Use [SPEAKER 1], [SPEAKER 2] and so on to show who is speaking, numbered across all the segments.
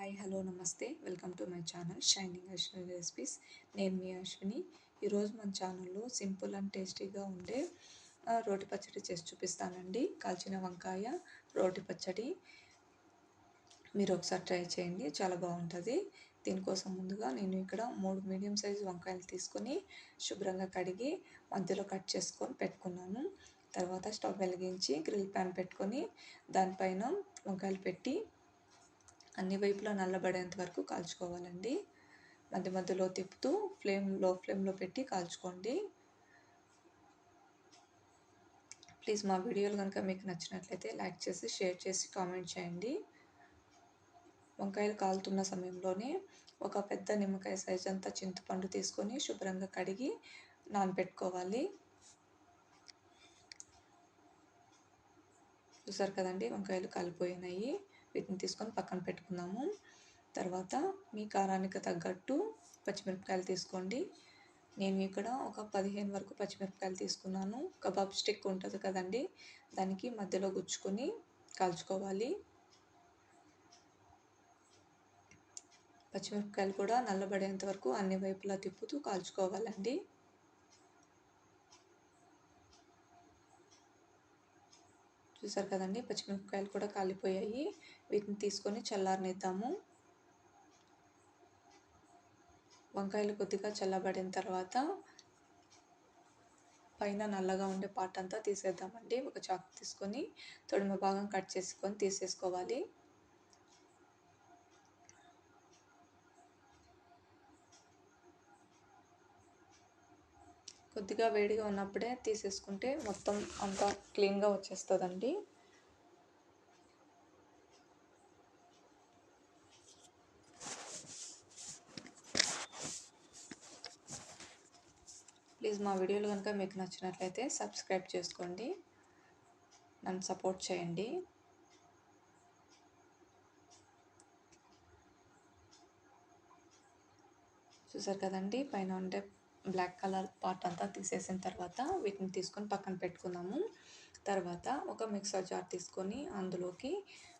[SPEAKER 1] Hi hello namaste. Welcome to my channel shining Ashwini recipes. నేను మీ అశ్విని. ఈరోజు మన ఛానల్లో సింపుల్ అండ్ టేస్టీగా ఉండే రోటి పచ్చడి చేసి చూపిస్తానండి. కాల్చిన వంకాయ రోటి పచ్చడి. మీరు ఒకసారి ట్రై చేయండి చాలా బాగుంటుంది. దీనికోసం ముందుగా నేను ఇక్కడ మూడు మీడియం సైజు వంకాయలు తీసుకొని శుభ్రంగా కడిగి మధ్యలో కట్ చేసుకొని పెట్టుకున్నాను. తర్వాత స్టవ్ వెలిగించి గ్రిల్ ప్యాన్ పెట్టుకొని దానిపైన వంకాయలు పెట్టి అన్ని వైపులా నల్లబడేంత వరకు కాల్చుకోవాలండి. మధ్య మధ్యలో తిప్పుతూ ఫ్లేమ్లో ఫ్లేమ్లో పెట్టి కాల్చుకోండి. ప్లీజ్ మా వీడియోలు కనుక మీకు నచ్చినట్లయితే లైక్ చేసి షేర్ చేసి కామెంట్ చేయండి. వంకాయలు కాలుతున్న సమయంలోనే ఒక పెద్ద నిమ్మకాయ సైజ్ అంతా చింతపండు తీసుకొని శుభ్రంగా కడిగి నానబెట్టుకోవాలి చూసారు కదండి? వంకాయలు కాలిపోయినాయి. వీటిని తీసుకొని పక్కన పెట్టుకుందాము. తర్వాత మీ కారానికి తగ్గట్టు పచ్చిమిరపకాయలు తీసుకోండి. నేను ఇక్కడ ఒక పదిహేను వరకు పచ్చిమిరపకాయలు తీసుకున్నాను. కబాబ్ స్టిక్ ఉంటుంది కదండి దానికి మధ్యలో గుచ్చుకొని కాల్చుకోవాలి. పచ్చిమిరపకాయలు కూడా నల్లబడేంత వరకు అన్ని వైపులా తిప్పుతూ కాల్చుకోవాలండి. చూసారు కదండి పచ్చిమిరపకాయలు కూడా కాలిపోయాయి. వీటిని తీసుకొని చల్లారనిద్దాము. వంకాయలు కొద్దిగా చల్లబడిన తర్వాత పైన నల్లగా ఉండే పార్ట్ అంతా తీసేద్దామండి. ఒక చాకు తీసుకొని తొడిమ భాగం కట్ చేసుకొని తీసేసుకోవాలి. కొద్దిగా వేడిగా ఉన్నప్పుడే తీసేసుకుంటే మొత్తం అంతా క్లీన్గా వచ్చేస్తుందండి. ప్లీజ్ మా వీడియోలు కనుక మీకు నచ్చినట్లయితే సబ్స్క్రైబ్ చేసుకోండి. నన్ను సపోర్ట్ చేయండి. చూసారు కదండి పైన ఉండే బ్లాక్ కలర్ పార్ట్ అంతా తీసేసిన తర్వాత వీటిని తీసుకొని పక్కన పెట్టుకుందాము తర్వాత ఒక మిక్సర్ జార్ తీసుకొని అందులోకి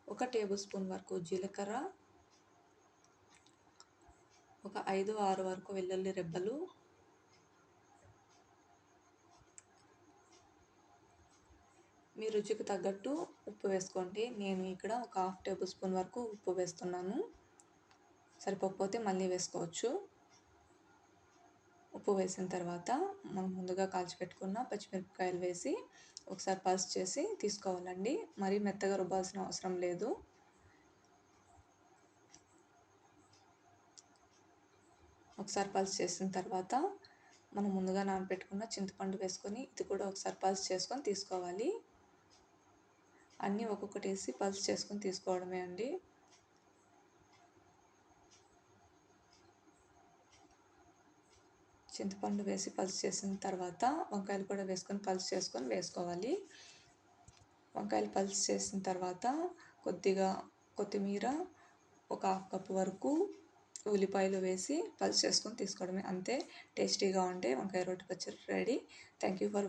[SPEAKER 1] ఒక టేబుల్ స్పూన్ వరకు జీలకర్ర ఒక ఐదు ఆరు వరకు వెల్లుల్లి రెబ్బలు మీ రుచికి తగ్గట్టు ఉప్పు వేసుకోండి. నేను ఇక్కడ ఒక హాఫ్ టేబుల్ స్పూన్ వరకు ఉప్పు వేస్తున్నాను. సరిపోకపోతే మళ్ళీ వేసుకోవచ్చు. ఉప్పు వేసిన తర్వాత మనం ముందుగా కాల్చిపెట్టుకున్న పచ్చిమిరపకాయలు వేసి ఒకసారి పల్స్ చేసి తీసుకోవాలండి. మరీ మెత్తగా రుబ్బాల్సిన అవసరం లేదు. ఒకసారి పల్స్ చేసిన తర్వాత మనం ముందుగా నానబెట్టుకున్న చింతపండు వేసుకొని ఇది కూడా ఒకసారి పల్స్ చేసుకొని తీసుకోవాలి. అన్నీ ఒక్కొక్కటి వేసి పల్స్ చేసుకొని తీసుకోవడమే అండి. చింతపండు వేసి పలుసు చేసిన తర్వాత వంకాయలు కూడా వేసుకొని పలుసు చేసుకొని వేసుకోవాలి. వంకాయలు పలుసు చేసిన తర్వాత కొద్దిగా కొత్తిమీర ఒక హాఫ్ కప్ వరకు ఉల్లిపాయలు వేసి పలుసు చేసుకొని తీసుకోవడమే. అంతే టేస్టీగా ఉండే వంకాయ రొట్టె పచ్చడి రెడీ. Thank you for